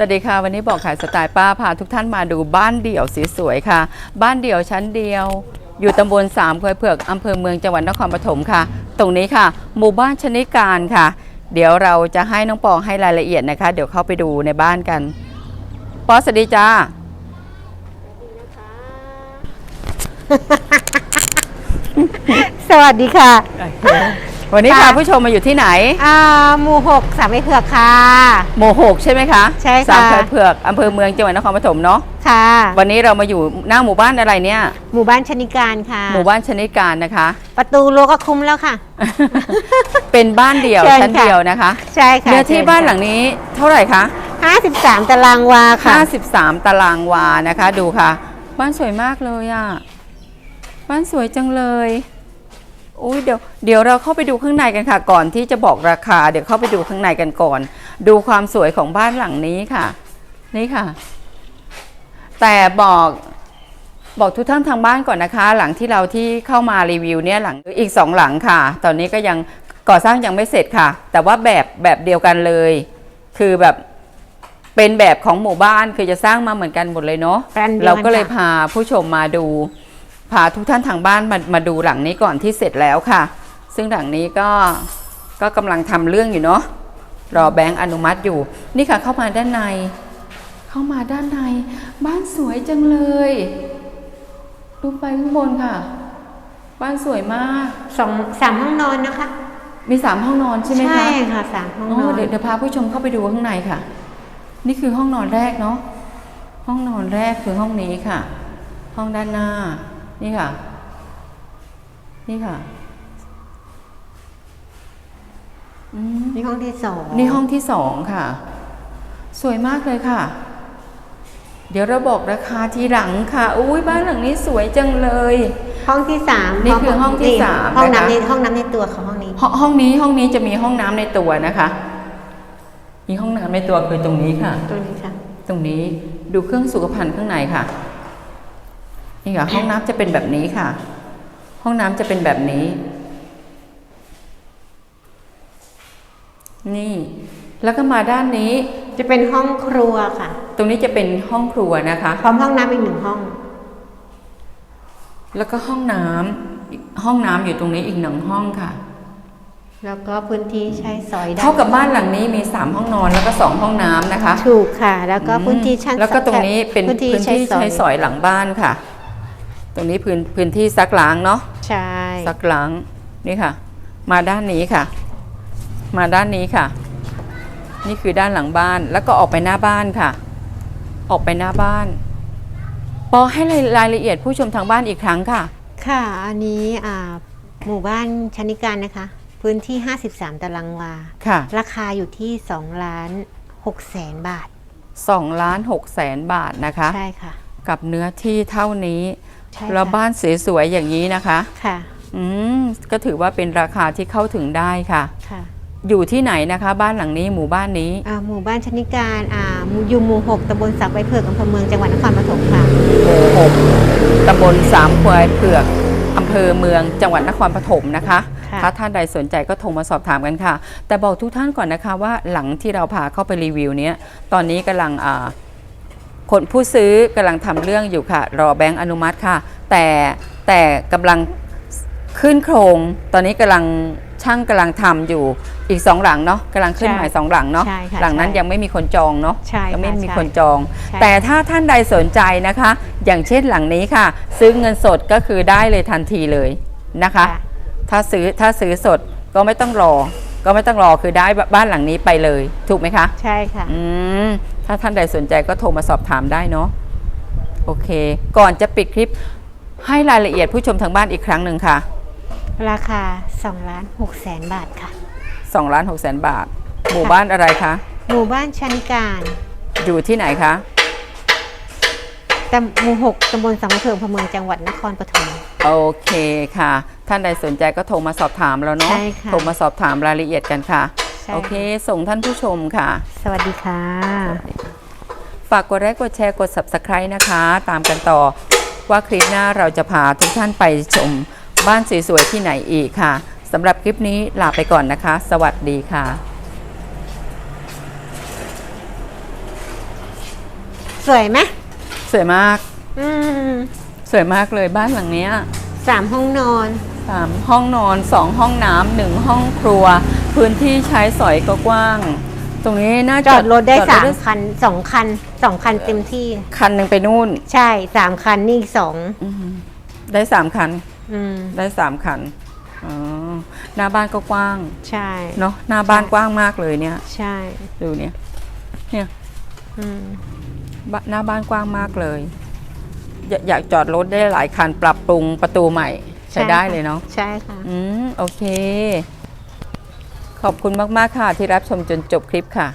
สวัสดีค่ะ วันนี้บอกขายสไตล์ป้าพาทุกท่านมาดูบ้านเดี่ยวสวยๆค่ะ บ้านเดี่ยวชั้นเดียว อยู่ตำบลสามควยเผือกอำเภอเมืองจังหวัดนครปฐมค่ะ ตรงนี้ค่ะ หมู่บ้านชนิการค่ะ เดี๋ยวเราจะให้น้องปองให้รายละเอียดนะคะ เดี๋ยวเข้าไปดูในบ้านกันปอสวัสดีจ้าสวัสดีค่ะ วันนี้ค่ะพาผู้ชมมาอยู่ที่ไหนอ่าหมู่หกสามไอเผือกค่ะหมู่หกใช่ไหมคะใช่ค่ะสามควยเผือกอำเภอเมืองจังหวัดนครปฐมเนาะค่ะ วันนี้เรามาอยู่หน้าหมู่บ้านอะไรเนี่ย หมู่บ้านชนิการค่ะ หมู่บ้านชนิการนะคะ ประตูรั้วก็คุ้มแล้วค่ะ เป็นบ้านเดี่ยวเชิญชั้นค่ะเดียวนะคะ ใช่ค่ะเนื้อที่บ้านหลังนี้เท่าไหร่คะห้าสิบสามตารางวาค่ะ53 ตารางวานะคะ ดูค่ะ บ้านสวยมากเลยอะ่ะ บ้านสวยจังเลย อุ้ยเดี๋ยวเดี๋ยวเราเข้าไปดูข้างในกันค่ะ ก่อนที่จะบอกราคา เดี๋ยวเข้าไปดูข้างในกันก่อน ดูความสวยของบ้านหลังนี้ค่ะ นี่ค่ะ แต่บอกบอกทุกท่านทางบ้านก่อนนะคะ หลังที่เราที่เข้ามารีวิวเนี่ยหลังอีกสองหลังค่ะ ตอนนี้ก็ยังก่อสร้างยังไม่เสร็จค่ะ แต่ว่าแบบแบบเดียวกันเลย คือแบบเป็นแบบของหมู่บ้านคือจะสร้างมาเหมือนกันหมดเลยเนาะแปลนเดียวกันเราก็เลยค่ะพาผู้ชมมาดู พาทุกท่านทางบ้านมามาดูหลังนี้ก่อนที่เสร็จแล้วค่ะ ซึ่งหลังนี้ก็ก็กำลังทำเรื่องอยู่เนาะรอแบงค์อนุมัติอยู่ นี่ค่ะเข้ามาด้านใน เข้ามาด้านใน บ้านสวยจังเลยดูไปข้างบนค่ะ บ้านสวยมากสองสามห้องนอนนะคะ มีสามห้องนอนใช่ไหมคะใช่ค่ะสามห้องอ๋นออนเดี๋ยวเดี๋ยวพาผู้ชมเข้าไปดูข้างในค่ะ นี่คือห้องนอนแรกเนาะห้องนอนแรกคือห้องนี้ค่ะ ห้องด้านหน้า นี่ค่ะ นี่ค่ะอืมนี่ห้องที่สองนี่ห้องที่สองค่ะ สวยมากเลยค่ะ เดี๋ยวเราบอกราคาทีหลังค่ะ อุ้ยบ้านหลังนี้สวยจังเลย ห้องที่สามนี่คือห้องที่สามห้องนะคะน้ำในห้องน้ำในตัวของห้องนี้ ห้องห้องนี้ห้องนี้จะมีห้องน้ำในตัวนะคะ มีห้องน้ำในตัวคือตรงนี้ค่ะ ตรงนี้ค่ะ ตรงนี้ดูเครื่องสุขภัณฑ์ข้างในค่ะ นี่ค่ะห้องน้ำจะเป็นแบบนี้ค่ะ ห้องน้ำจะเป็นแบบนี้ นี่ แล้วก็มาด้านนี้ จะเป็นห้องครัวค่ะ ตรงนี้จะเป็นห้องครัวนะคะ พร้อมห้องน้ำอีกหนึ่งห้อง แล้วก็ห้องน้ำอีกห้องน้ำอยู่ตรงนี้อีกหนึ่งห้องค่ะ แล้วก็พื้นที่ใช้สอยได้เท่ากับบ้านหลังนี้มีสามห้องนอนแล้วก็สองห้องน้ำนะคะ ถูกค่ะ แล้วก็พื้นที่ชั้นแล้วก็ตรงนี้เป็นพื้นที่พื้นใช้ที่สอใช้ยสอยหลังบ้านค่ะ ตรงนี้พื้นพื้นที่ซักล้างเนาะใช่ซักล้างนี่ค่ะ มาด้านนี้ค่ะ มาด้านนี้ค่ะ นี่คือด้านหลังบ้านแล้วก็ออกไปหน้าบ้านค่ะ ออกไปหน้าบ้าน ปอให้รายละเอียดผู้ชมทางบ้านอีกครั้งค่ะ ค่ะ อันนี้อ่าหมู่บ้านชนิการนะคะ พื้นที่ 53 ตารางวาค่ะ ราคาอยู่ที่2ล้าน6แสนบาท2ล้าน6แสนบาทนะคะ ใช่ค่ะ กับเนื้อที่เท่านี้ใช่ แล้วค่ะบ้านสวยๆอย่างนี้นะคะค่ะอืมก็ถือว่าเป็นราคาที่เข้าถึงได้ค่ะค่ะ อยู่ที่ไหนนะคะ บ้านหลังนี้หมู่บ้านนี้อ่าหมู่บ้านชนิการอ่าหมู่อยู่หมู่6ตำบลสักใบเผือกอำเภอเมืองจังหวัดนครปฐมค่ะหมู่หกตำบลสามควายเผือกอำเภอเมืองจังหวัดนครปฐมนะคะค่ะถ้าท่านใดสนใจก็โทรมาสอบถามกันค่ะ แต่บอกทุกท่านก่อนนะคะว่าหลังที่เราพาเข้าไปรีวิวเนี้ยตอนนี้กำลังอ่า คนผู้ซื้อกำลังทำเรื่องอยู่ค่ะ รอแบงค์อนุมัติค่ะ แต่แต่กำลังขึ้นโครง ตอนนี้กำลังช่างกำลังทำอยู่อีกสองหลังเนาะกำลังขึ้นใช่ใหม่สองหลังเนาะใช่ค่ะหลังนั้นใช่ยังไม่มีคนจองเนาะใช่ค่ะยังไม่มีใช่คนจอง ใช่ แต่ถ้าท่านใดสนใจนะคะ อย่างเช่นหลังนี้ค่ะ ซื้อเงินสดก็คือได้เลยทันทีเลยนะคะ ถ้าซื้อถ้าซื้อสดก็ไม่ต้องรอ ก็ไม่ต้องรอคือได้บ้านหลังนี้ไปเลย ถูกไหมคะ ใช่ค่ะ อืม ถ้าท่านใดสนใจก็โทรมาสอบถามได้เนาะโอเค ก่อนจะปิดคลิปให้รายละเอียดผู้ชมทางบ้านอีกครั้งหนึ่งค่ะ ราคา2ล้าน6แสนบาทค่ะ 2ล้าน6แสนบาท หมู่บ้านอะไรคะ หมู่บ้านชนิการอยู่ที่ไหนคะตำหมู่6ตำบลสังเผือกอำเภอเมืองจังหวัดนครปฐมโอเคค่ะ ท่านใดสนใจก็โทรมาสอบถามแล้วเนาะใช่ค่ะโทรมาสอบถามรายละเอียดกันค่ะใช่ โอเค ส่งท่านผู้ชมค่ะ สวัสดีค่ะ ฝากกดไลค์กดแชร์กด subscribe นะคะ ตามกันต่อว่าคลิปหน้าเราจะพาทุกท่านไปชมบ้านสวยๆที่ไหนอีกค่ะสำหรับคลิปนี้ลาไปก่อนนะคะ สวัสดีค่ะสวยไหมสวยมาก อืมสวยมากเลยบ้านหลังเนี้ยสามห้องนอนสามห้องนอนสองห้องน้ำหนึ่งห้องครัว พื้นที่ใช้สอยก็กว้าง ตรงนี้น่าจอดรถได้จอสามคันสองคันสองคันเต็มที่ คันหนึ่งไปนู่นใช่สามคันนี่อีกสองอืมได้สามคัน อืมได้สามคันอ๋อหน้าบ้านก็กว้าง ใช่ เนาะหน้าบ้านกว้างมากเลยเนี่ย ใช่ดูเนี่ย เนี่ยอืมบ้านหน้าบ้านกว้างมากเลยอยากอยากจอดรถได้หลายคันปรับปรุงประตูใหม่ ใช้ได้เลยเนาะ ใช่ค่ะ อืม โอเค ขอบคุณมาก ๆ ค่ะที่รับชมจนจบคลิปค่ะ